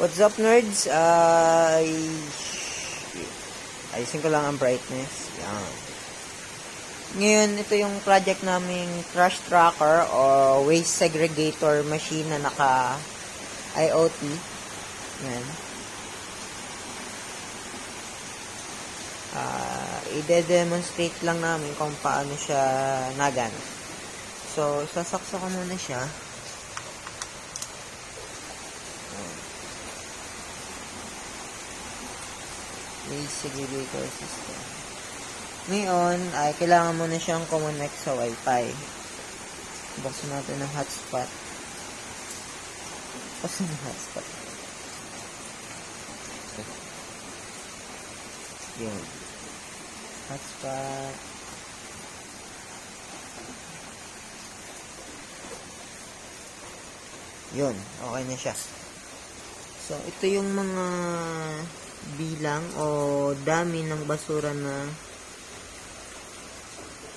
What's up, nerds? Ay... ayusin ko lang ang brightness. Yan. Ngayon, ito yung project naming trash tracker o waste segregator machine na naka IoT. Yan. Ah, i-demonstrate lang namin kung paano siya nagan. So, sasaksa ko muna siya. Segregator system. Ngayon, ay kailangan mo na siyang connect sa Wi-Fi. Buksan natin ang hotspot. Buksan ang hotspot. Yun. Hotspot. Yun. Okay na siya. So, ito yung mga bilang o dami ng basura na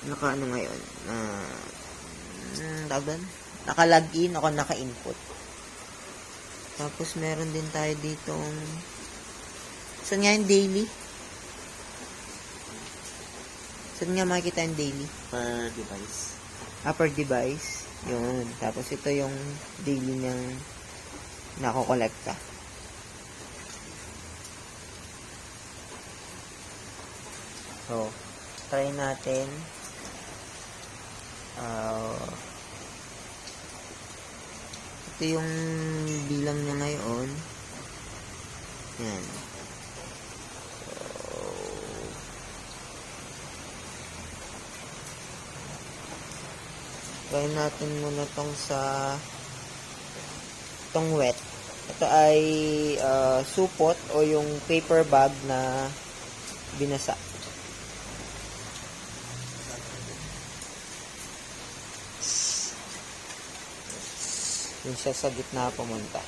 naka ano ngayon na uh, tawag doon? naka-login o naka-input tapos meron din tayo ditong saan nga yung daily? saan nga makikita yung daily? per device. upper device yun tapos ito yung daily niyang nakokolekta so try natin. Ah, ito yung bilang niya ngayon. Yan. Try natin muna tong sa tong wet. Ito ay ah, supot o yung paper bag na binasa yung siya sa gitna pumunta.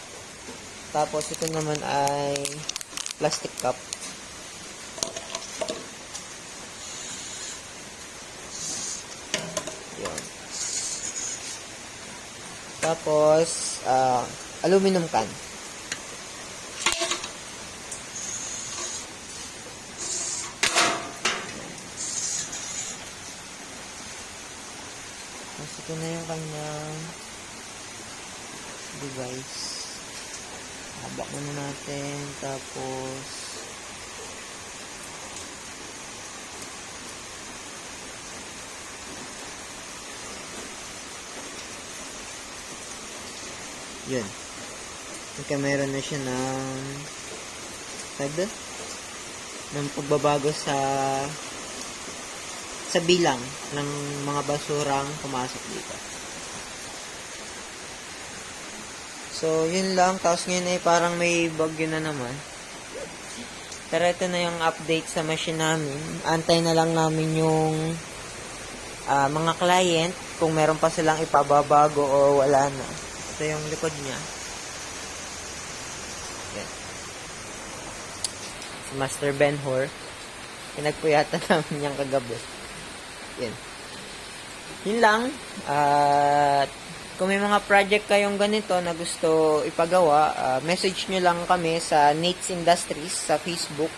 Tapos ito naman ay plastic cup. Yun. Tapos ah, aluminum can. Tapos ito na yung kanyang device. Habak muna natin. Tapos, yun. Pagka meron na siya ng tag ng pagbabago sa sa bilang ng mga basurang pumasok dito. So, yun lang. Tapos ngayon ay parang may bagyo na naman. Pero ito na yung update sa machine namin. Antay na lang namin yung ah, mga client kung meron pa silang ipababago o wala na. Ito yung likod niya. Yan. Si Master Ben Hor. Pinagpuyatan namin niyang kagabi. Yan. Yun lang. At kung may mga project kayong ganito na gusto ipagawa, ah, message nyo lang kami sa Nate's Industries sa Facebook.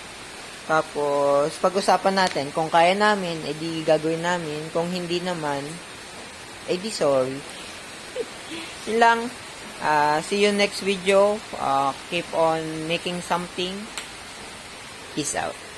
Tapos, pag-usapan natin. Kung kaya namin, edi gagawin namin. Kung hindi naman, edi sorry. Yun lang. Ah, see you next video. Ah, keep on making something. Peace out.